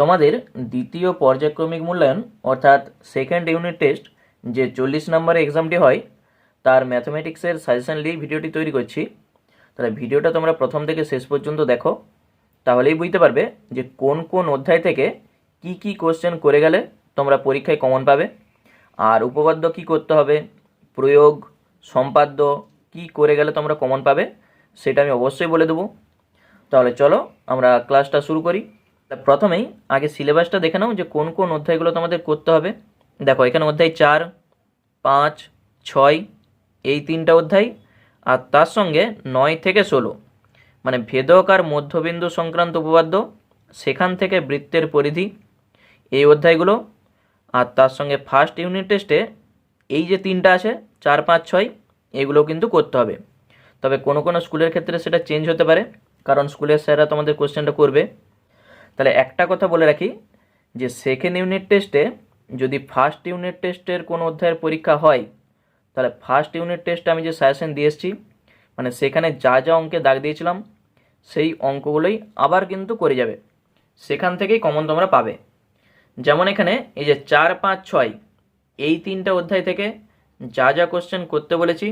তোমাদের দ্বিতীয় পর্যায়ক্রমিক মূল্যায়ন, অর্থাৎ সেকেন্ড ইউনিট টেস্ট যে চল্লিশ নম্বরের এক্সামটি হয়, তার ম্যাথমেটিক্সের সাজেশন নিয়েই ভিডিওটি তৈরি করছি। তাহলে ভিডিওটা তোমরা প্রথম থেকে শেষ পর্যন্ত দেখো, তাহলেই বুঝতে পারবে যে কোন কোন অধ্যায় থেকে কি কি কোশ্চেন করে গেলে তোমরা পরীক্ষায় কমন পাবে, আর উপপাদ্য কি করতে হবে, প্রয়োগ, সম্পাদ্য কি করে গেলে তোমরা কমন পাবে, সেটা আমি অবশ্যই বলে দেবো। তাহলে চলো আমরা ক্লাসটা শুরু করি। তা প্রথমেই আগে সিলেবাসটা দেখে নাও যে কোন কোন অধ্যায়গুলো তোমাদের করতে হবে। দেখো, এখানে অধ্যায় চার, পাঁচ, ছয়, এই তিনটা অধ্যায়, আর তার সঙ্গে নয় থেকে ষোলো। মানে ভেদক আর মধ্যবিন্দু সংক্রান্ত উপপাদ্য, সেখান থেকে বৃত্তের পরিধি, এই অধ্যায়গুলো, আর তার সঙ্গে ফার্স্ট ইউনিট টেস্টে এই যে তিনটা আছে, চার, পাঁচ, ছয়, এগুলো কিন্তু করতে হবে। তবে কোনো কোনো স্কুলের ক্ষেত্রে সেটা চেঞ্জ হতে পারে, কারণ স্কুলের স্যাররা তোমাদের কোশ্চেনটা করবে। তাহলে একটা কথা বলে রাখি যে সেকেন্ড ইউনিট টেস্টে যদি ফার্স্ট ইউনিট টেস্টের কোনো অধ্যায়ের পরীক্ষা হয়, তাহলে ফার্স্ট ইউনিট টেস্টে আমি যে সাজেশন দিয়ে এসেছি মানে সেখানে যা যা অঙ্কে দাগ দিয়েছিলাম, সেই অঙ্কগুলোই আবার কিন্তু করে যাবে। সেখান থেকেই কমন তোমরা পাবে। যেমন এখানে এই যে চার, পাঁচ, ছয়, এই তিনটা অধ্যায় থেকে যা যা কোশ্চেন করতে বলেছি,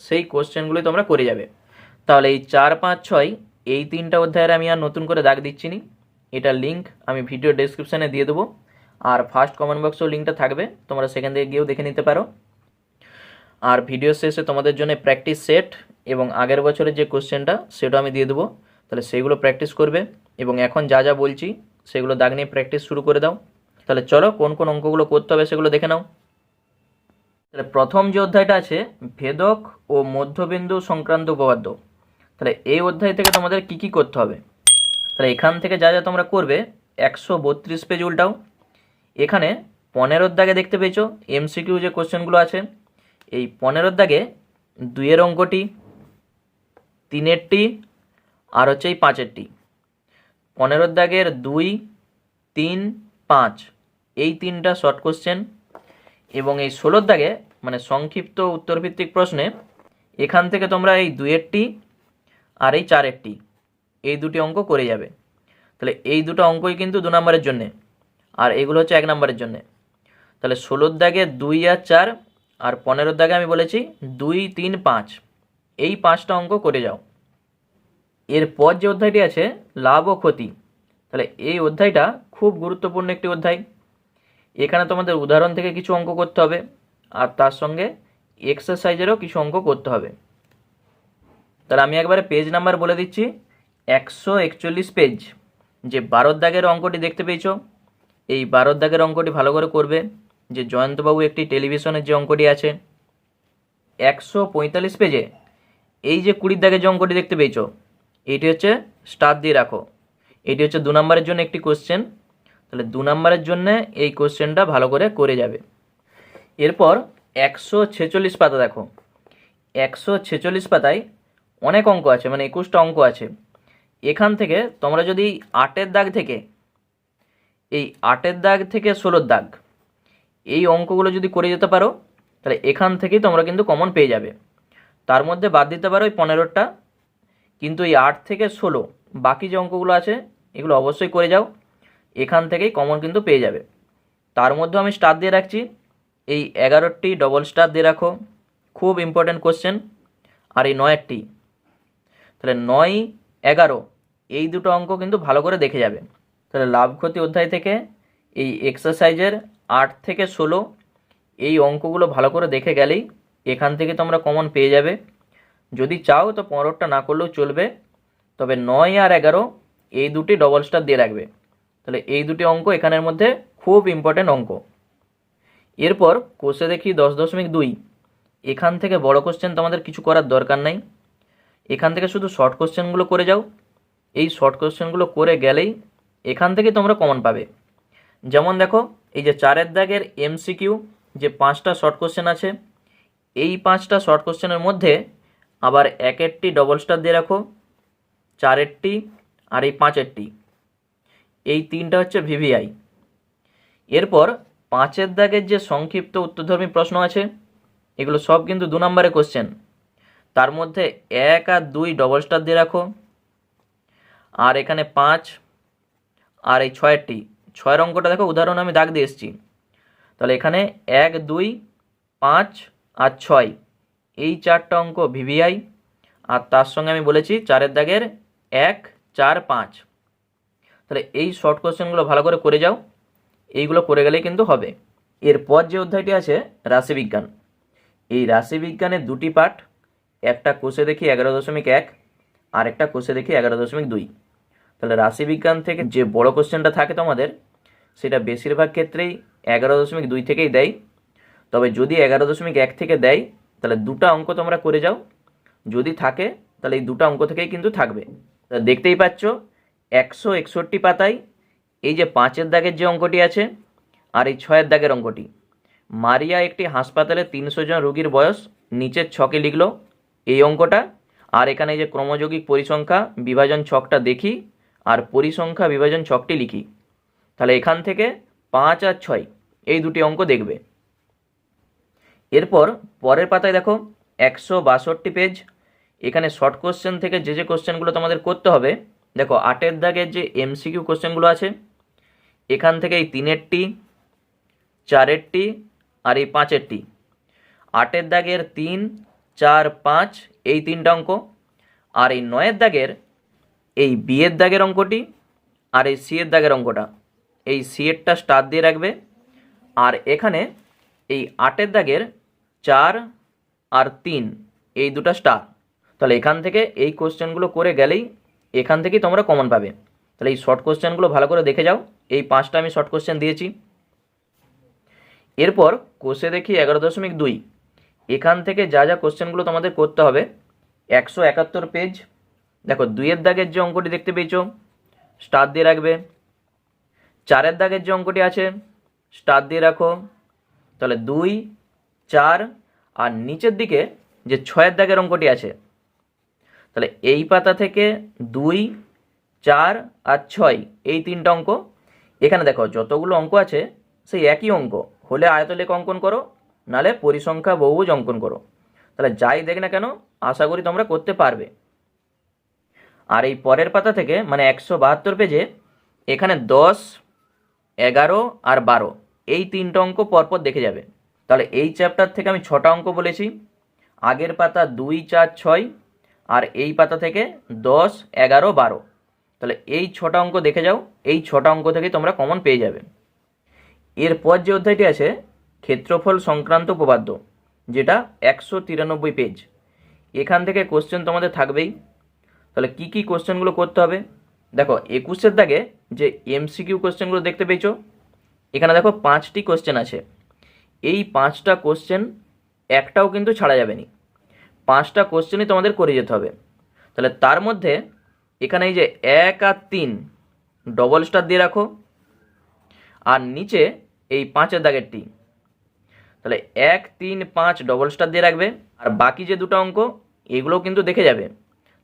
সেই কোশ্চেনগুলোই তোমরা করে যাবে। তাহলে এই চার, পাঁচ, ছয়, এই তিনটা অধ্যায়ের আমি আর নতুন করে দাগ দিচ্ছি নি। এটার লিঙ্ক আমি ভিডিও ডেসক্রিপশানে দিয়ে দেবো। আর ফার্স্ট কমেন্ট বক্সেও লিঙ্কটা থাকবে, তোমরা সেখান থেকে গিয়েও দেখে নিতে পারো। আর ভিডিও শেষে তোমাদের জন্য প্র্যাকটিস সেট এবং আগের বছরের যে কোশ্চেনটা সেটা আমি দিয়ে দেবো। তাহলে সেগুলো প্র্যাকটিস করবে এবং এখন যা যা বলছি, সেগুলো দাগ নিয়ে প্র্যাকটিস শুরু করে দাও। তাহলে চলো কোন কোন অঙ্কগুলো করতে হবে সেগুলো দেখে নাও। তাহলে প্রথম যে অধ্যায়টা আছে, ভেদক ও মধ্যবিন্দু সংক্রান্ত উপপাদ্য। তাহলে এই অধ্যায় থেকে তোমাদের কি কি করতে হবে? তাহলে এখান থেকে যা যা তোমরা করবে, একশো বত্রিশ পেজ উল্টাও। এখানে পনেরোর দাগে দেখতে পেয়েছ এমসিকিউ যে কোশ্চেনগুলো আছে, এই পনেরোর দাগে দুইয়ের অঙ্কটি তিনেরটি আর হচ্ছে এই পাঁচেরটি পনেরোর দাগের দুই, তিন, পাঁচ, এই তিনটা শর্ট কোশ্চেন এবং এই ষোলোর দাগে মানে সংক্ষিপ্ত উত্তরভিত্তিক প্রশ্নে, এখান থেকে তোমরা এই দুইয়েরটি আর এই চারেরটি এই দুটি অঙ্ক করে যাবে। তাহলে এই দুটো অঙ্কই কিন্তু দু নম্বরের জন্যে। আর এগুলো হচ্ছে এক নম্বরের জন্যে। তাহলে ষোলোর দাগে দুই আর চার, আর পনেরোর দাগে আমি বলেছি দুই, তিন, পাঁচ। এই পাঁচটা অঙ্ক করে যাও। এরপর যে অধ্যায়টি আছে, লাভ ও ক্ষতি। তাহলে এই অধ্যায়টা খুব গুরুত্বপূর্ণ একটি অধ্যায়। এখানে তোমাদের উদাহরণ থেকে কিছু অঙ্ক করতে হবে, আর তার সঙ্গে এক্সারসাইজেরও কিছু অঙ্ক করতে হবে। তাহলে আমি একবারে পেজ নাম্বার বলে দিচ্ছি। একশো একচল্লিশ পেজ যে বারোর দাগের অঙ্কটি দেখতে পেয়েছ। এই বারোর দাগের অঙ্কটি ভালো করে করবে যে জয়ন্তবাবু একটি টেলিভিশনের যে অঙ্কটি আছে, একশো পঁয়তাল্লিশ পেজে এই যে কুড়ির দাগের যে অঙ্কটি দেখতে পেয়েছ, এটি হচ্ছে স্টার দিয়ে রাখো। এটি হচ্ছে দু নম্বরের জন্য একটি কোশ্চেন তাহলে দু নম্বরের জন্য এই কোশ্চেনটা ভালো করে করে যাবে। এরপর একশো ছেচল্লিশ পাতা দেখো। একশো ছেচল্লিশ পাতায় অনেক অঙ্ক আছে মানে একুশটা অঙ্ক আছে। এখান থেকে তোমরা যদি আটের দাগ থেকে, এই আটের দাগ থেকে ষোলোর দাগ, এই অঙ্কগুলো যদি করে যেতে পারো, তাহলে এখান থেকেই তোমরা কিন্তু কমন পেয়ে যাবে। তার মধ্যে বাদ দিতে পারো ওই পনেরোটা কিন্তু এই আট থেকে ষোলো বাকি যে অঙ্কগুলো আছে, এগুলো অবশ্যই করে যাও, এখান থেকেই কমন কিন্তু পেয়ে যাবে। তার মধ্যে আমি স্টার দিয়ে রাখছি, এই এগারোটি ডবল স্টার দিয়ে রাখো, খুব ইম্পর্ট্যান্ট কোশ্চেন আর এই নয়েরটি। তাহলে নয় এগারো। এই দুটো অঙ্ক কিন্তু ভালো করে দেখে যাবে। তাহলে লাভ ক্ষতি অধ্যায় থেকে এই এক্সারসাইজের আট থেকে ষোলো, এই অঙ্কগুলো ভালো করে দেখে গেলেই এখান থেকে তোমরা কমন পেয়ে যাবে। যদি চাও তো পনেরোটা না করলেও চলবে, তবে নয় আর এগারো, এই দুটি ডবল স্টার দিয়ে রাখবে। তাহলে এই দুটি অঙ্ক এখানের মধ্যে খুব ইম্পর্টেন্ট অঙ্ক। এরপর কোষে দেখি দশ দশমিক দুই। এখান থেকে বড় কোশ্চেন তোমাদের কিছু করার দরকার নাই। এখান থেকে শুধু শর্ট কোশ্চেনগুলো করে যাও। এই শর্ট কোশ্চেনগুলো করে গেলেই এখান থেকে তোমরা কমন পাবে। যেমন দেখো, এই যে চারের দাগের এমসিকিউ যে পাঁচটা শর্ট কোশ্চেন আছে, এই পাঁচটা শর্ট কোশ্চেনের মধ্যে আবার একেরটি ডবল স্টার দিয়ে রাখো, চারেরটি আর এই পাঁচেরটি। এই তিনটা হচ্ছে ভিভিআই এরপর পাঁচের দাগের যে সংক্ষিপ্ত উত্তরধর্মী প্রশ্ন আছে, এগুলো সব কিন্তু দু নম্বরে কোশ্চেন তার মধ্যে এক আর দুই ডবল স্টার দিয়ে রাখো। আর এখানে পাঁচ, আর এই ছয়েরটি ছয়ের অঙ্কটা দেখো, উদাহরণ আমি দাগ দিয়ে এসেছি। তাহলে এখানে এক, দুই, পাঁচ আর ছয়, এই চারটা অঙ্ক ভিভিআই। আর তার সঙ্গে আমি বলেছি চারের দাগের এক, চার, পাঁচ। তাহলে এই শর্ট কোশ্চেনগুলো ভালো করে করে যাও। এইগুলো করে গেলেই কিন্তু হবে। এরপর যে অধ্যায়টি আছে, রাশিবিজ্ঞান। এই রাশিবিজ্ঞানের দুটি পাঠ একটা কোষে দেখি এগারো দশমিক এক, আর একটা কোষে দেখি এগারো দশমিক দুই। তাহলে রাশিবিজ্ঞান থেকে যে বড় কোশ্চেনটা থাকে তোমাদের, সেটা বেশিরভাগ ক্ষেত্রেই এগারো দশমিক দুই থেকেই দেয়। তবে যদি এগারো দশমিক এক থেকে দেয়, তাহলে দুটো অঙ্ক তোমরা করে যাও। যদি থাকে, তাহলে এই দুটো অঙ্ক থেকেই কিন্তু থাকবে। দেখতেই পাচ্ছ, একশো একষট্টি পাতায় এই যে পাঁচের দাগের যে অঙ্কটি আছে, আর এই ছয়ের দাগের অঙ্কটি। মারিয়া একটি হাসপাতালে তিনশো জন রোগীর বয়স, নিচের ছকে লিখলো এই অঙ্কটা, আর এখানে যে ক্রমযৌগিক পরিসংখ্যা বিভাজন ছকটা দেখি, আর পরিসংখ্যা বিভাজন ছকটি লিখি। তাহলে এখান থেকে পাঁচ আর ছয়, এই দুটি অঙ্ক দেখবে। এরপর পরের পাতায় দেখো, একশো বাষট্টি পেজ এখানে শর্ট কোশ্চেন থেকে যে যে কোশ্চেনগুলো তোমাদের করতে হবে, দেখো আটের দাগের যে এমসিকিউ কোশ্চেনগুলো আছে, এখান থেকে এই তিনেরটি, চারেরটি, আর এই পাঁচেরটি। আটের দাগের তিন চার, পাঁচ, এই তিনটা অঙ্ক। আর এই নয়ের দাগের, এই বিয়ের দাগের অঙ্কটি, আর এই সি এর দাগের অঙ্কটা। এই সি এরটা স্টার দিয়ে রাখবে। আর এখানে এই আটের দাগের চার আর তিন, এই দুটো স্টার। তাহলে এখান থেকে এই কোশ্চেনগুলো করে গেলেই এখান থেকেই তোমরা কমন পাবে। তাহলে এই শর্ট কোশ্চেনগুলো ভালো করে দেখে যাও। এই পাঁচটা আমি শর্ট কোশ্চেন দিয়েছি। এরপর কোষে দেখি এগারো দশমিক দুই। এখান থেকে যা যা কোশ্চেনগুলো তোমাদের করতে হবে, একশো একাত্তর পেজ দেখো দুইয়ের দাগের যে অঙ্কটি দেখতে পেয়েছ স্টার দিয়ে রাখবে, চারের দাগের যে অঙ্কটি আছে স্টার দিয়ে রাখো, তাহলে দুই, চার, আর নিচের দিকে যে ছয়ের দাগের অঙ্কটি আছে, তাহলে এই পাতা থেকে দুই, চার, আর ছয়, এই তিনটা অঙ্ক, এখানে দেখো যতগুলো অঙ্ক আছে, সেই একই অঙ্ক, হলে আয়তলেখ অঙ্কন করো নালে পরিসংখ্যা বহুভুজ অঙ্কন করো। তাহলে যাই দেখ না কেন, আশা করি তোমরা করতে পারবে। আর এই পরের পাতা থেকে মানে একশো বাহাত্তর পেজে, এখানে দশ, এগারো আর বারো, এই তিনটা অঙ্ক পরপর দেখে যাবে। তাহলে এই চ্যাপ্টার থেকে আমি ছটা অঙ্ক বলেছি। আগের পাতা দুই, চার, ছয়, আর এই পাতা থেকে দশ, এগারো, বারো। তাহলে এই ছটা অঙ্ক দেখে যাও, এই ছটা অঙ্ক থেকে তোমরা কমন পেয়ে যাবে। এরপর যে অধ্যায়টি আছে ক্ষেত্রফল সংক্রান্ত উপপাদ্য, যেটা একশো তিরানব্বই পেজ এখান থেকে কোশ্চেন তোমাদের থাকবেই। তাহলে কি কি কোশ্চেনগুলো করতে হবে? দেখো, একুশের দাগে যে এমসিকিউ কোশ্চেনগুলো দেখতে পেয়েছ, এখানে দেখো পাঁচটি কোশ্চেন আছে। এই পাঁচটা কোশ্চেন একটাও কিন্তু ছাড়া যাবে না। পাঁচটা কোশ্চেনই তোমাদের করে যেতে হবে। তাহলে তার মধ্যে এখানে এই যে এক আর তিন ডবল স্টার দিয়ে রাখো। আর নিচে এই পাঁচের দাগেরটি তাহলে এক, তিন, পাঁচ ডবল স্টার দিয়ে রাখবে, আর বাকি যে দুটো অঙ্ক, এগুলোও কিন্তু দেখে যাবে।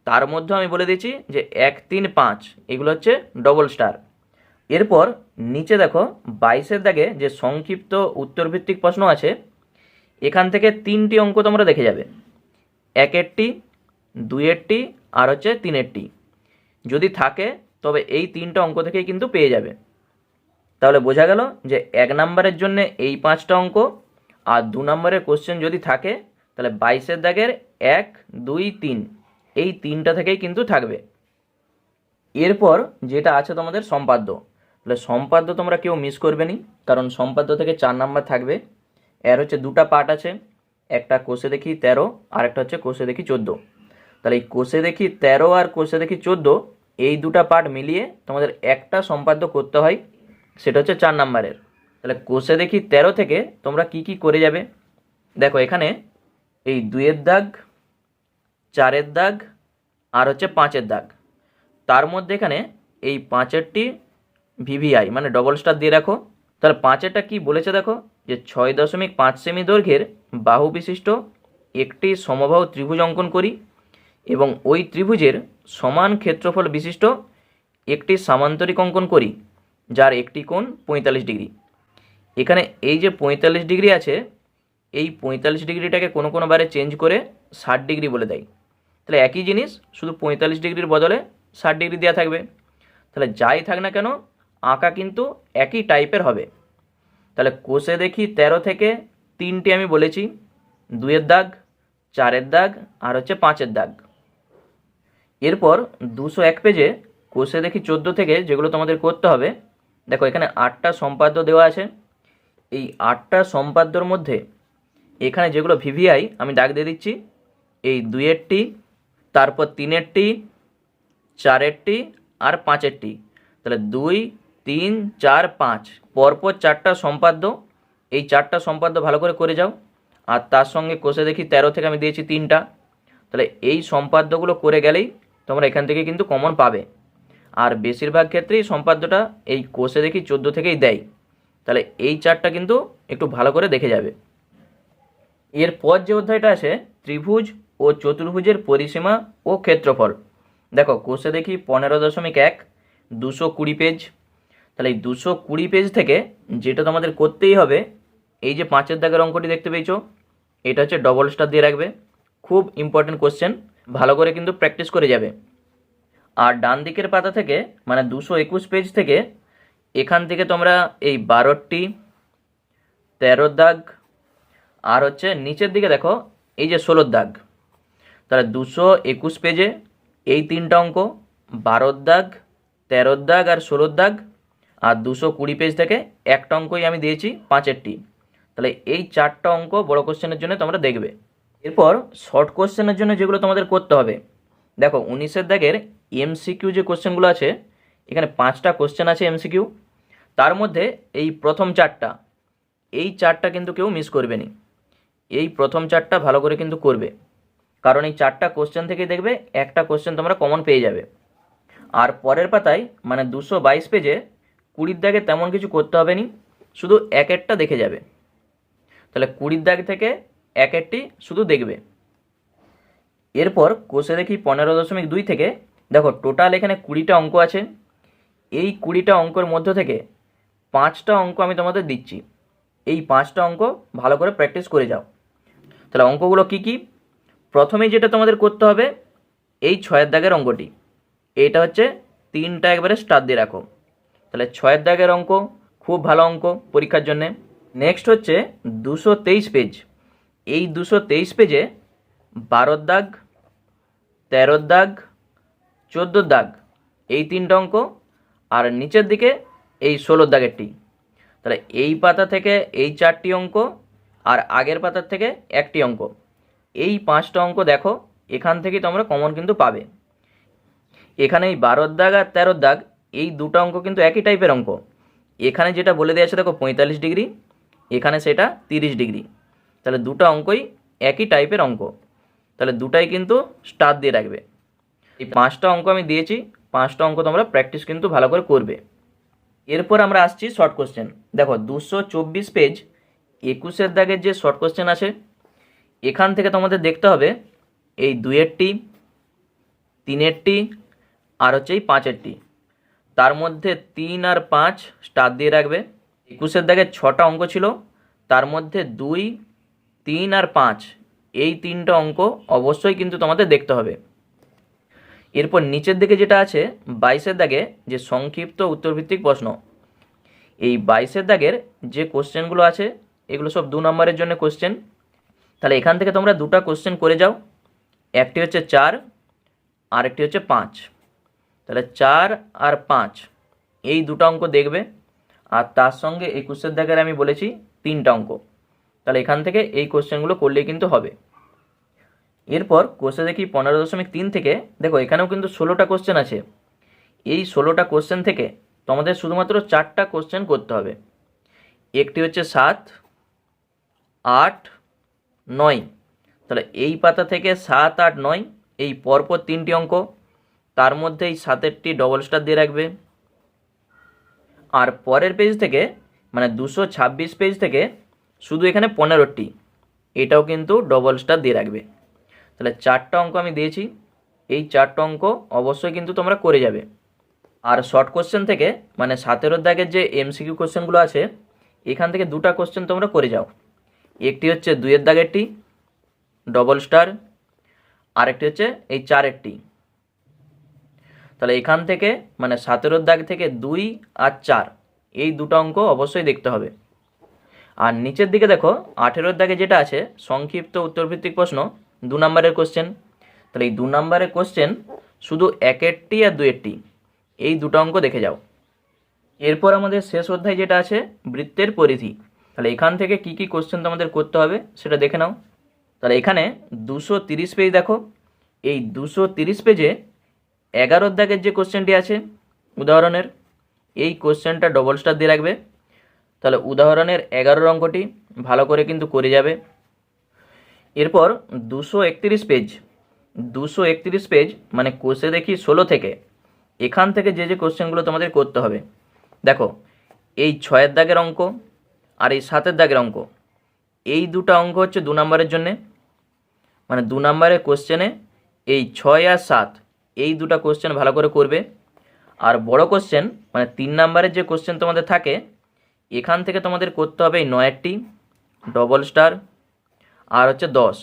তার মধ্যে আমি বলে দিচ্ছি যে এক, তিন, পাঁচ, এগুলো হচ্ছে ডবল স্টার এরপর নিচে দেখো, বাইশের দাগে যে সংক্ষিপ্ত উত্তরভিত্তিক প্রশ্ন আছে, এখান থেকে তিনটি অঙ্ক তোমরা দেখে যাবে। একেরটি, দুইয়েরটি, আর হচ্ছে তিনেরটি। যদি থাকে, তবে এই তিনটা অঙ্ক থেকেই কিন্তু পেয়ে যাবে। তাহলে বোঝা গেল যে এক নম্বরের জন্য এই পাঁচটা অঙ্ক আর দু নম্বরের কোশ্চেন যদি থাকে, তাহলে বাইশের দাগের এক, দুই, তিন, এই তিনটা থেকেই কিন্তু থাকবে। এরপর যেটা আছে তোমাদের সম্পাদ্য, তাহলে সম্পাদ্য তোমরা কেউ মিস করবে নি, কারণ সম্পাদ্য থেকে চার নাম্বার থাকবে। এর হচ্ছে দুটা পার্ট আছে, একটা কোষে দেখি তেরো, আর একটা হচ্ছে কোষে দেখি চোদ্দ। তাহলে এই কোষে দেখি তেরো আর কোষে দেখি চোদ্দ, এই দুটা পার্ট মিলিয়ে তোমাদের একটা সম্পাদ্য করতে হয়, সেটা হচ্ছে চার নাম্বারের তাহলে কোষে দেখি তেরো থেকে তোমরা কি কি করে যাবে? দেখো, এখানে এই দুইয়ের দাগ, চারের দাগ, আর হচ্ছে পাঁচের দাগ। তার মধ্যে এখানে এই পাঁচেরটি ভিভিআই মানে ডবল স্টার দিয়ে রাখো। তাহলে পাঁচেরটা কি বলেছে দেখো? যে ছয় দশমিক পাঁচ সেমি দৈর্ঘ্যের বাহু বিশিষ্ট একটি সমবাহু ত্রিভুজ অঙ্কন করি এবং ওই ত্রিভুজের সমান ক্ষেত্রফল বিশিষ্ট একটি সামান্তরিক অঙ্কন করি, যার একটি কোণ পঁয়তাল্লিশ ডিগ্রি। এখানে এই যে পঁয়তাল্লিশ ডিগ্রি আছে, এই পঁয়তাল্লিশ ডিগ্রিটাকে কোনো কোনো বারে চেঞ্জ করে ষাট ডিগ্রি বলে দেয়। তাহলে একই জিনিস, শুধু পঁয়তাল্লিশ ডিগ্রির বদলে ষাট ডিগ্রি দেওয়া থাকবে। তাহলে যাই থাক না কেন, আঁকা কিন্তু একই টাইপের হবে। তাহলে কোষে দেখি তেরো থেকে তিনটি আমি বলেছি, দুইয়ের দাগ, চারের দাগ, আর হচ্ছে পাঁচের দাগ। এরপর দুশো এক পেজে কোষে দেখি চোদ্দ থেকে যেগুলো তোমাদের করতে হবে। দেখো এখানে আটটা সম্পাদ্য দেওয়া আছে। এই আটটা সম্পাদ্যর মধ্যে এখানে যেগুলো ভিভিআই, আমি ডাক দিয়ে দিচ্ছি। এই দুইয়েরটি, তারপর তিনেরটি, চারেরটি আর পাঁচেরটি। তাহলে দুই, তিন, চার, পাঁচ, পরপর চারটা সম্পাদ্য। এই চারটা সম্পাদ্য ভালো করে করে যাও। আর তার সঙ্গে কষে দেখি তেরো থেকে আমি দিয়েছি তিনটা। তাহলে এই সম্পাদ্যগুলো করে গেলেই তোমরা এখান থেকে কিন্তু কমন পাবে। আর বেশিরভাগ ক্ষেত্রেই সম্পাদ্যটা এই কোষে দেখি চোদ্দ থেকেই দেয়। তাহলে এই চারটা কিন্তু একটু ভালো করে দেখে যাবে। এরপর যে অধ্যায়টা আছে ত্রিভুজ ও চতুর্ভুজের পরিসীমা ও ক্ষেত্রফল। দেখো, কোষে দেখি পনেরো দশমিক এক, দুশো কুড়ি পেজ। তাহলে এই দুশো কুড়ি পেজ থেকে যেটা তোমাদের করতেই হবে, এই যে পাঁচের দাগের অঙ্কটি দেখতে পেয়েছ, এটা হচ্ছে ডবল স্টার দিয়ে রাখবে। খুব ইম্পর্টেন্ট কোশ্চেন ভালো করে কিন্তু প্র্যাকটিস করে যাবে। আর ডান দিকের পাতা থেকে মানে দুশো একুশ পেজ থেকে এখান থেকে তোমরা এই বারোটি, তেরো দাগ, আর হচ্ছে নিচের দিকে দেখো, এই যে ষোলোর দাগ। তাহলে দুশো একুশ পেজে এই তিনটা অঙ্ক বারোর দাগ তেরোর দাগ আর ষোলোর দাগ, আর দুশো কুড়ি পেজ থেকে একটা অঙ্কই আমি দিয়েছি পাঁচেরটি। তাহলে এই চারটা অঙ্ক বড় কোশ্চেনের জন্য তোমরা দেখবে। এরপর শর্ট কোশ্চেনের জন্য যেগুলো তোমাদের করতে হবে, দেখো উনিশের দাগের এমসিকিউ যে কোশ্চেনগুলো আছে, এখানে পাঁচটা কোশ্চেন আছে এমসিকিউ তার মধ্যে এই প্রথম চারটা, এই চারটা কিন্তু কেউ মিস করবে নি। এই প্রথম চারটা ভালো করে কিন্তু করবে। কারণ এই চারটা কোশ্চেন থেকে দেখবে একটা কোশ্চেন তোমরা কমন পেয়ে যাবে। আর পরের পাতায় মানে দুশো বাইশ পেজে কুড়ির দাগে তেমন কিছু করতে হবে নি, শুধু এক একটা দেখে যাবে। তাহলে কুড়ির দাগ থেকে এক একটি শুধু দেখবে। এরপর কোষে দেখি পনেরো দশমিক দুই থেকে, দেখো টোটাল এখানে কুড়িটা অঙ্ক আছে। এই কুড়িটা অঙ্কর মধ্য থেকে পাঁচটা অঙ্ক আমি তোমাদের দিচ্ছি। এই পাঁচটা অঙ্ক ভালো করে প্র্যাকটিস করে যাও। তাহলে অঙ্কগুলো কি কি? প্রথমেই যেটা তোমাদের করতে হবে, এই ছয়ের দাগের অঙ্কটি। এইটা হচ্ছে তিনটা একবারে স্টার দিয়ে রাখো। তাহলে ছয়ের দাগের অঙ্ক, খুব ভালো অঙ্ক পরীক্ষার জন্যে। নেক্সট হচ্ছে দুশো তেইশ পেজ এই দুশো তেইশ পেজে বারোর দাগ তেরোর দাগ চোদ্দোর দাগ, এই তিনটা অঙ্ক। আর নিচের দিকে এই ষোলোর দাগেরটি। তাহলে এই পাতা থেকে এই চারটি অঙ্ক আর আগের পাতার থেকে একটি অঙ্ক। এই পাঁচটা অঙ্ক দেখো, এখান থেকে তোমরা কমন কিন্তু পাবে। এখানে এই বারোর দাগ আর তেরোর দাগ, এই দুটো অঙ্ক কিন্তু একই টাইপের অঙ্ক। এখানে যেটা বলে দেওয়া দেখো পঁয়তাল্লিশ ডিগ্রি, এখানে সেটা তিরিশ ডিগ্রি। তাহলে দুটো অঙ্কই একই টাইপের অঙ্ক। তাহলে দুটাই কিন্তু স্টার দিয়ে রাখবে। এই পাঁচটা অঙ্ক আমি দিয়েছি, পাঁচটা অঙ্ক তোমরা প্র্যাকটিস কিন্তু ভালো করে করবে। এরপর আমরা আসছি শর্ট কোশ্চেন দেখো, দুশো চব্বিশ পেজ একুশের দাগের যে শর্ট কোশ্চেন আছে এখান থেকে তোমাদের দেখতে হবে এই দুইয়েরটি, তিনেরটি, আর হচ্ছে এই পাঁচেরটি। তার মধ্যে তিন আর পাঁচ স্টার দিয়ে রাখবে। একুশের দাগে ছটা অঙ্ক ছিল, তার মধ্যে দুই, তিন আর পাঁচ, এই তিনটা অঙ্ক অবশ্যই কিন্তু তোমাদের দেখতে হবে। এরপর নিচের দিকে যেটা আছে, বাইশের দাগে যে সংক্ষিপ্ত উত্তরভিত্তিক প্রশ্ন, এই বাইশের দাগের যে কোশ্চেনগুলো আছে, এগুলো সব দু নম্বরের জন্য কোশ্চেন তাহলে এখান থেকে তোমরা দুটো কোশ্চেন করে যাও, একটি হচ্ছে চার আর একটি হচ্ছে পাঁচ। তাহলে চার আর পাঁচ, এই দুটো অঙ্ক দেখবে, আর তার সঙ্গে একুশের দাগের আমি বলেছি তিনটা অঙ্ক। তাহলে এখান থেকে এই কোশ্চেনগুলো করলেই কিন্তু হবে। এরপর কোশ্চেন দেখি পনেরো দশমিক তিন থেকে, দেখো এখানেও কিন্তু ষোলোটা কোশ্চেন আছে। এই ষোলোটা কোশ্চেন থেকে তোমাদের শুধুমাত্র চারটা কোশ্চেন করতে হবে। একটি হচ্ছে সাত, আট, নয়। তাহলে এই পাতা থেকে সাত, আট, নয়, এই পরপর তিনটি অঙ্ক। তার মধ্যে এই সাতেরটি ডবল স্টার দিয়ে রাখবে। আর পরের পেজ থেকে মানে দুশো ছাব্বিশ পেজ থেকে শুধু এখানে পনেরোটি, এটাও কিন্তু ডবল স্টার দিয়ে রাখবে। তাহলে চারটা অঙ্ক আমি দিয়েছি। এই চারটা অঙ্ক অবশ্যই কিন্তু তোমরা করে যাবে। আর শর্ট কোশ্চেন থেকে মানে সতেরোর দাগের যে এমসিকিউ কোশ্চেনগুলো আছে, এখান থেকে দুটা কোশ্চেন তোমরা করে যাও। একটি হচ্ছে দুইয়ের দাগেরটি ডবল স্টার আরেকটি হচ্ছে এই চারেরটি। তাহলে এখান থেকে মানে সতেরোর দাগ থেকে দুই আর চার, এই দুটো অঙ্ক অবশ্যই দেখতে হবে। আর নিচের দিকে দেখো আঠেরোর দাগে যেটা আছে, সংক্ষিপ্ত উত্তরভিত্তিক প্রশ্ন দু নম্বরের কোশ্চেন তাহলে এই দু নম্বরের কোশ্চেন শুধু একেরটি আর দুয়েরটি এই দুটো অঙ্ক দেখে যাও। এরপর আমাদের শেষ অধ্যায় যেটা আছে, বৃত্তের পরিধি। তাহলে এখান থেকে কি কি কোশ্চেন তোমাদের করতে হবে সেটা দেখে নাও। তাহলে এখানে দুশো তিরিশ পেজ দেখো। এই দুশো তিরিশ পেজে এগারোর দাগের যে কোশ্চেনটি আছে, উদাহরণের, এই কোশ্চেনটা ডবল স্টার দিয়ে রাখবে। তাহলে উদাহরণের এগারোর অঙ্কটি ভালো করে কিন্তু করে যাবে। এরপর দুশো একত্রিশ পেজ দুশো একত্রিশ পেজ মানে কোষে দেখি ষোলো থেকে। এখান থেকে যে যে কোশ্চেনগুলো তোমাদের করতে হবে। দেখো, এই ছয়ের দাগের অঙ্ক আর এই সাতের দাগের অঙ্ক। এই দুটো অঙ্ক হচ্ছে দু নম্বরের জন্যে। মানে দু নম্বরের কোশ্চেনে এই ছয় আর সাত, এই দুটো কোশ্চেন ভালো করে করবে। আর বড় কোশ্চেন মানে তিন নম্বরের যে কোশ্চেন তোমাদের থাকে, এখান থেকে তোমাদের করতে হবে এই নয়েরটি ডবল স্টার আর হচ্ছে দশ।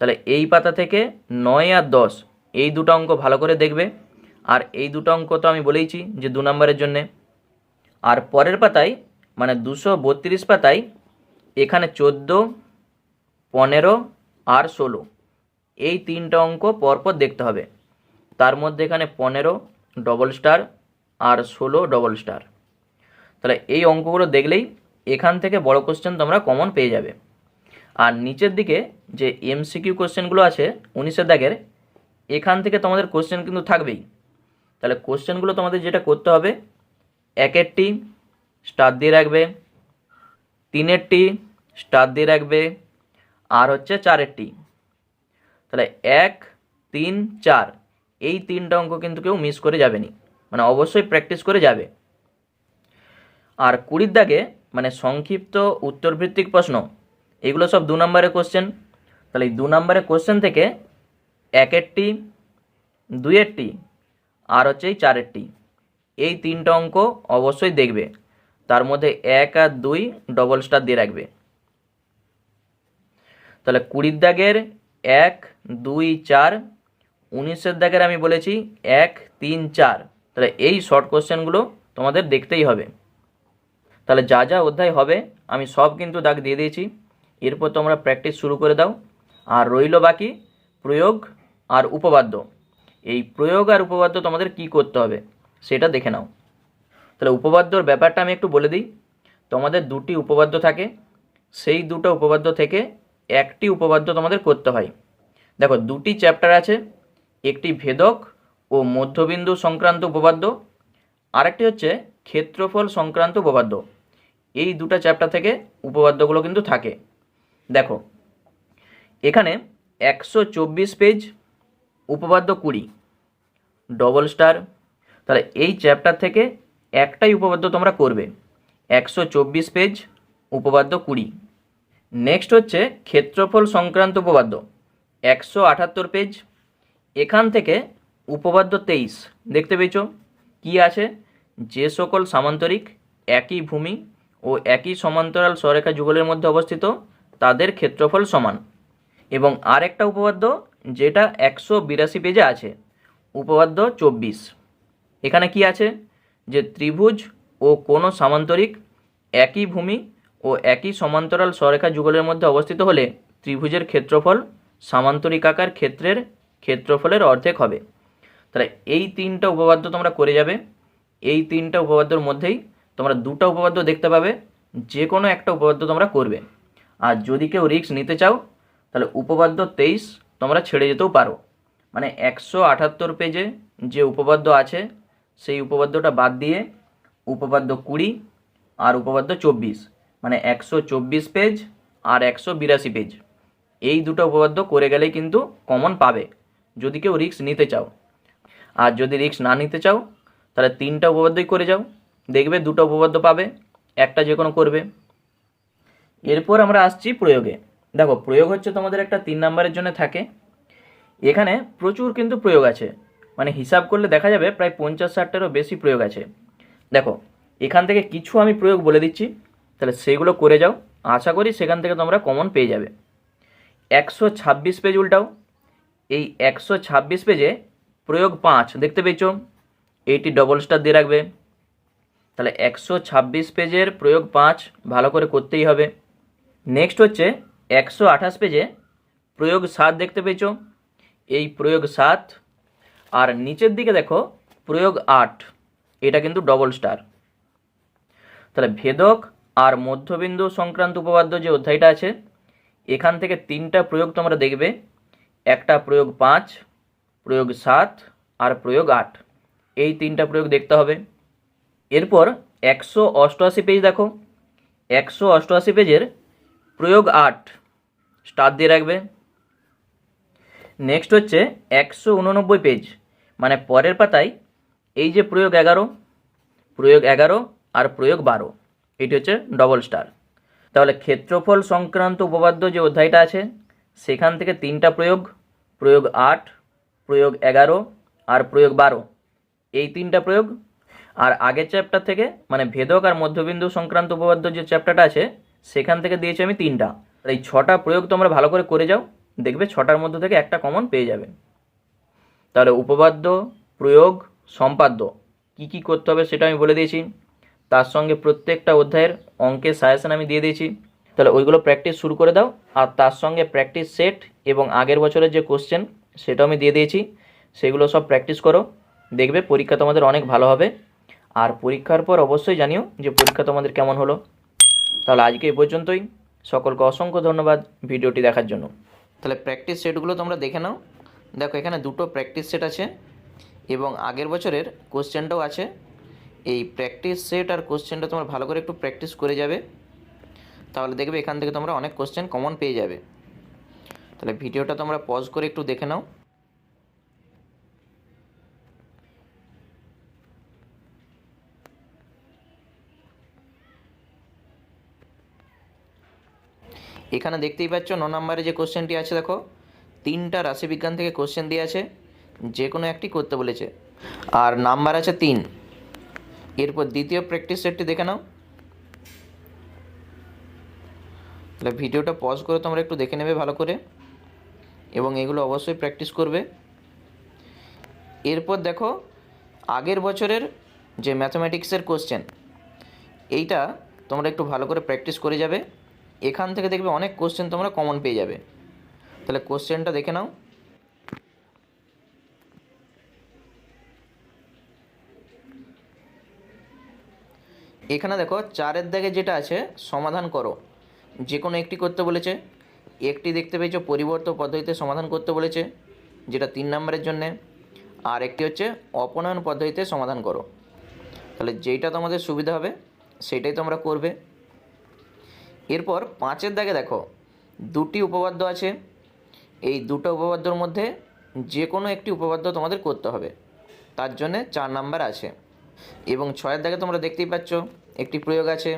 তাহলে এই পাতা থেকে নয় আর দশ, এই দুটো অঙ্ক ভালো করে দেখবে। আর এই দুটো অঙ্ক তো আমি বলেইছি যে দু নম্বরের জন্যে। আর পরের পাতায় মানে দুশো বত্রিশ পাতায়, এখানে চোদ্দ, পনেরো আর ষোলো। এই তিনটা অঙ্ক পরপর দেখতে হবে। তার মধ্যে এখানে পনেরো ডবল স্টার আর ষোলো ডবল স্টার তাহলে এই অঙ্কগুলো দেখলেই এখান থেকে বড় কোশ্চেন তোমরা কমন পেয়ে যাবে। আর নিচের দিকে যে এমসিকিউ কোশ্চেনগুলো আছে, উনিশের দাগের, এখান থেকে তোমাদের কোশ্চেন কিন্তু থাকবেই। তাহলে কোশ্চেনগুলো তোমাদের যেটা করতে হবে একেরটি স্টার দিয়ে রাখবে তিনেরটি স্টার দিয়ে রাখবে, আর হচ্ছে চারেরটি তাহলে এক, তিন, চার, এই তিনটা অঙ্ক কিন্তু কেউ মিস করে যাবে নি মানে অবশ্যই প্র্যাকটিস করে যাবে। আর কুড়ির দাগে মানে সংক্ষিপ্ত উত্তরভিত্তিক প্রশ্ন এগুলো সব দু নম্বরের কোশ্চেন তাহলে এই দু নম্বরের কোশ্চেন থেকে একেরটি, দুইয়েরটি, আর হচ্ছে এই চারেরটি। এই তিনটা অঙ্ক অবশ্যই দেখবে। তার মধ্যে এক আর দুই ডবল স্টার দিয়ে রাখবে। তাহলে কুড়ির দাগের এক, দুই, চার, উনিশের দাগের আমি বলেছি এক, তিন, চার। তাহলে এই শর্ট কোশ্চেনগুলো তোমাদের দেখতেই হবে। তাহলে যা যা অধ্যায় হবে, আমি সব কিন্তু দাগ দিয়ে দিয়েছি। এরপর তোমরা প্র্যাকটিস শুরু করে দাও। আর রইল বাকি, প্রয়োগ আর উপবাদ্য। এই প্রয়োগ আর উপবাদ্য তোমাদের কি করতে হবে, সেটা দেখে নাও। তাহলে উপবাদ্যর ব্যাপারটা আমি একটু বলে দিই। তোমাদের দুটি উপবাদ্য থাকে, সেই দুটো উপবাদ্য থেকে একটি উপবাদ্য তোমাদের করতে হয়। দেখো, দুটি চ্যাপ্টার আছে, একটি ভেদক ও মধ্যবিন্দু সংক্রান্ত উপবাদ্য, আরেকটি হচ্ছে ক্ষেত্রফল সংক্রান্ত উপবাদ্য। এই দুটো চ্যাপ্টার থেকে উপবাদ্যগুলো কিন্তু থাকে। দেখো, এখানে একশো চব্বিশ পেজ উপবাদ্য কুড়ি ডবল স্টার তাহলে এই চ্যাপ্টার থেকে একটাই উপপাদ্য তোমরা করবে, একশো চব্বিশ পেজ উপপাদ্য কুড়ি। নেক্সট হচ্ছে ক্ষেত্রফল সংক্রান্ত উপপাদ্য, একশো আটাত্তর পেজ এখান থেকে উপপাদ্য তেইশ, দেখতে পেয়েছ? কি আছে? যে সকল সামান্তরিক একই ভূমি ও একই সমান্তরাল সরেখা যুগলের মধ্যে অবস্থিত তাদের ক্ষেত্রফল সমান। এবং আরেকটা উপপাদ্য যেটা একশো বিরাশি পেজে আছে, উপপাদ্য চব্বিশ। এখানে কি আছে? যে ত্রিভুজ ও কোনো সামান্তরিক একই ভূমি ও একই সমান্তরাল সরেখা যুগলের মধ্যে অবস্থিত হলে ত্রিভুজের ক্ষেত্রফল সামান্তরিকাকার ক্ষেত্রের ক্ষেত্রফলের অর্ধেক হবে। তাহলে এই তিনটা উপপাদ্য তোমরা করে যাবে। এই তিনটা উপপাদ্যর মধ্যেই তোমরা দুটো উপপাদ্য দেখতে পাবে। যে কোনো একটা উপপাদ্য তোমরা করবে। আর যদি কেউ রিস্ক নিতে চাও, তাহলে উপপাদ্য তেইশ তোমরা ছেড়ে যেতেও পারো। মানে একশো আটাত্তর পেজে যে উপপাদ্য আছে, সেই উপপাদ্যটা বাদ দিয়ে উপপাদ্য কুড়ি আর উপপাদ্য চব্বিশ। মানে একশো চব্বিশ পেজ আর একশো বিরাশি পেজ এই দুটো উপপাদ্য করে গেলেই কিন্তু কমন পাবে, যদি কেউ রিস্ক নিতে চাও। আর যদি রিস্ক না নিতে চাও, তাহলে তিনটা উপপাদ্যই করে যাও। দেখবে দুটো উপপাদ্য পাবে, একটা যে কোনো করবে। এরপর আমরা আসছি প্রয়োগে। দেখো, প্রয়োগ হচ্ছে তোমাদের একটা তিন নাম্বারের জন্য থাকে। এখানে প্রচুর কিন্তু প্রয়োগ আছে। মানে হিসাব করলে দেখা যাবে প্রায় পঞ্চাশ ষাটটারও বেশি প্রয়োগ আছে। দেখো, এখান থেকে কিছু আমি প্রয়োগ বলে দিচ্ছি। তাহলে সেগুলো করে যাও। আশা করি সেখান থেকে তোমরা কমন পেয়ে যাবে। একশো ছাব্বিশ পেজ উল্টাও। এই একশো ছাব্বিশ পেজে প্রয়োগ পাঁচ, দেখতে পেয়েছ? এইটি ডবল স্টার দিয়ে রাখবে। তাহলে একশো ছাব্বিশ পেজের প্রয়োগ পাঁচ, ভালো করে করতেই হবে। নেক্সট হচ্ছে একশো আঠাশ পেজে প্রয়োগ সাত দেখতে পেয়েছ। এই প্রয়োগ সাত, আর নিচের দিকে দেখো প্রয়োগ আট, এটা কিন্তু ডবল স্টার তাহলে ভেদক আর মধ্যবিন্দু সংক্রান্ত উপপাদ্য যে অধ্যায়টা আছে, এখান থেকে তিনটা প্রয়োগ তোমরা দেখবে। একটা প্রয়োগ পাঁচ, প্রয়োগ সাত, আর প্রয়োগ আট। এই তিনটা প্রয়োগ দেখতে হবে। এরপর একশো অষ্টআশি পেজ দেখো। একশো অষ্টআশি পেজের প্রয়োগ আট, স্টার দিয়ে রাখবে। নেক্সট হচ্ছে একশো উননব্বই পেজ মানে পরের পাতায় এই যে প্রয়োগ এগারো প্রয়োগ এগারো আর প্রয়োগ বারো, এটি হচ্ছে ডবল স্টার তাহলে ক্ষেত্রফল সংক্রান্ত উপপাদ্য যে অধ্যায়টা আছে, সেখান থেকে তিনটা প্রয়োগ প্রয়োগ আট, প্রয়োগ এগারো আর প্রয়োগ বারো, এই তিনটা প্রয়োগ। আর আগের চ্যাপ্টার থেকে মানে ভেদক আর মধ্যবিন্দু সংক্রান্ত উপপাদ্য যে চ্যাপ্টারটা আছে সেখান থেকে দিয়েছি আমি তিনটা। এই ছটা প্রয়োগ তোমরা ভালো করে করে যাও, দেখবে ছটার মধ্যে থেকে একটা কমন পেয়ে যাবে। তাহলে উপপাদ্য, প্রয়োগ, সম্পাদ্য, কি কি করতে হবে সেটা আমি বলে দিয়েছি। তার সঙ্গে প্রত্যেকটা অধ্যায়ের অঙ্কের সাজেশন আমি দিয়ে দিয়েছি। তাহলে ওইগুলো প্র্যাকটিস শুরু করে দাও। আর তার সঙ্গে প্র্যাকটিস সেট এবং আগের বছরের যে কোশ্চেন সেটাও আমি দিয়ে দিয়েছি। সেগুলো সব প্র্যাকটিস করো। দেখবে পরীক্ষা তোমাদের অনেক ভালো হবে। আর পরীক্ষার পর অবশ্যই জানিও যে পরীক্ষা তোমাদের কেমন হলো। তাহলে আজকে এই পর্যন্তই। সকলকে অসংখ্য ধন্যবাদ ভিডিওটি দেখার জন্য। তাহলে প্র্যাকটিস সেটগুলো তোমরা দেখে নাও। দেখো, এখানে দুটো প্র্যাকটিস সেট আছে এবং আগের বছরের কোশ্চেনটাও আছে। এই প্র্যাকটিস সেট আর কোশ্চেনটা তোমরা ভালো করে একটু প্র্যাকটিস করে যাবে। তাহলে দেখবে এখান থেকে তোমরা অনেক কোশ্চেন কমন পেয়ে যাবে। তাহলে ভিডিওটা তোমরা পজ করে একটু দেখে নাও। এখানে দেখতেই পাচ্ছ ন নম্বরে যে কোশ্চেনটি আছে, দেখো। তিনটা রাশিবিজ্ঞান থেকে কোশ্চেন দিয়ে আছে যে কোনো একটি করতে বলেছে। আর নাম্বার আছে তিন। এরপর দ্বিতীয় প্র্যাকটিস সেটটি দেখে নাও। তাহলে ভিডিওটা পজ করে তোমরা একটু দেখে নেবে ভালো করে। এবং এগুলো অবশ্যই প্র্যাকটিস করবে। এরপর দেখো, আগের বছরের যে ম্যাথামেটিক্সের কোশ্চেন এইটা তোমরা একটু ভালো করে প্র্যাকটিস করে যাবে। এখান থেকে দেখবে অনেক কোশ্চেন তোমরা কমন পেয়ে যাবে। তাহলে কোশ্চেনটা দেখে নাও। এখানে দেখো, চারের দাগে যেটা আছে, সমাধান করো। যে কোনো একটি করতে বলেছে। একটি দেখতে পেয়েছ, পরিবর্তন পদ্ধতিতে সমাধান করতে বলেছে, যেটা তিন নম্বরের জন্যে। আর একটি হচ্ছে, অপনয়ন পদ্ধতিতে সমাধান করো। তাহলে যেইটা তোমাদের সুবিধা হবে, সেটাই তোমরা করবে। এরপর পাঁচের দাগে দেখো, দুটি উপপাদ্য আছে। এই দুটো উপপাদ্যর মধ্যে যে কোনো একটি উপপাদ্য তোমাদের করতে হবে। তার জন্যে চার নাম্বার আছে। এবং ছয়ের দাগে তোমরা দেখতেই পাচ্ছ, একটি প্রয়োগ আছে।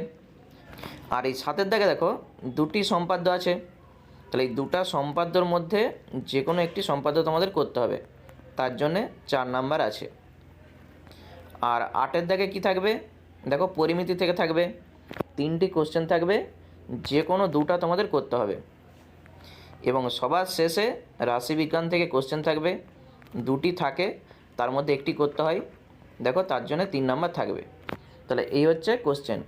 আর এই সাতের দাগে দেখো, দুটি সম্পাদ্য আছে। তাহলে এই দুটা সম্পাদ্যর মধ্যে যে কোনো একটি সম্পাদ্য তোমাদের করতে হবে। তার জন্যে চার নাম্বার আছে। আর আটের দাগে কি থাকবে? দেখো, পরিমিতি থেকে থাকবে। তিনটি কোশ্চেন থাকবে। যে কোনো দুটা তোমাদের করতে হবে। এবং সবার শেষে রাশিবিজ্ঞান থেকে কোশ্চেন থাকবে, দুটি থাকে, তার মধ্যে একটি করতে হয়, দেখো তার জন্য তিন নাম্বার থাকবে। তাহলে এই হচ্ছে কোশ্চেন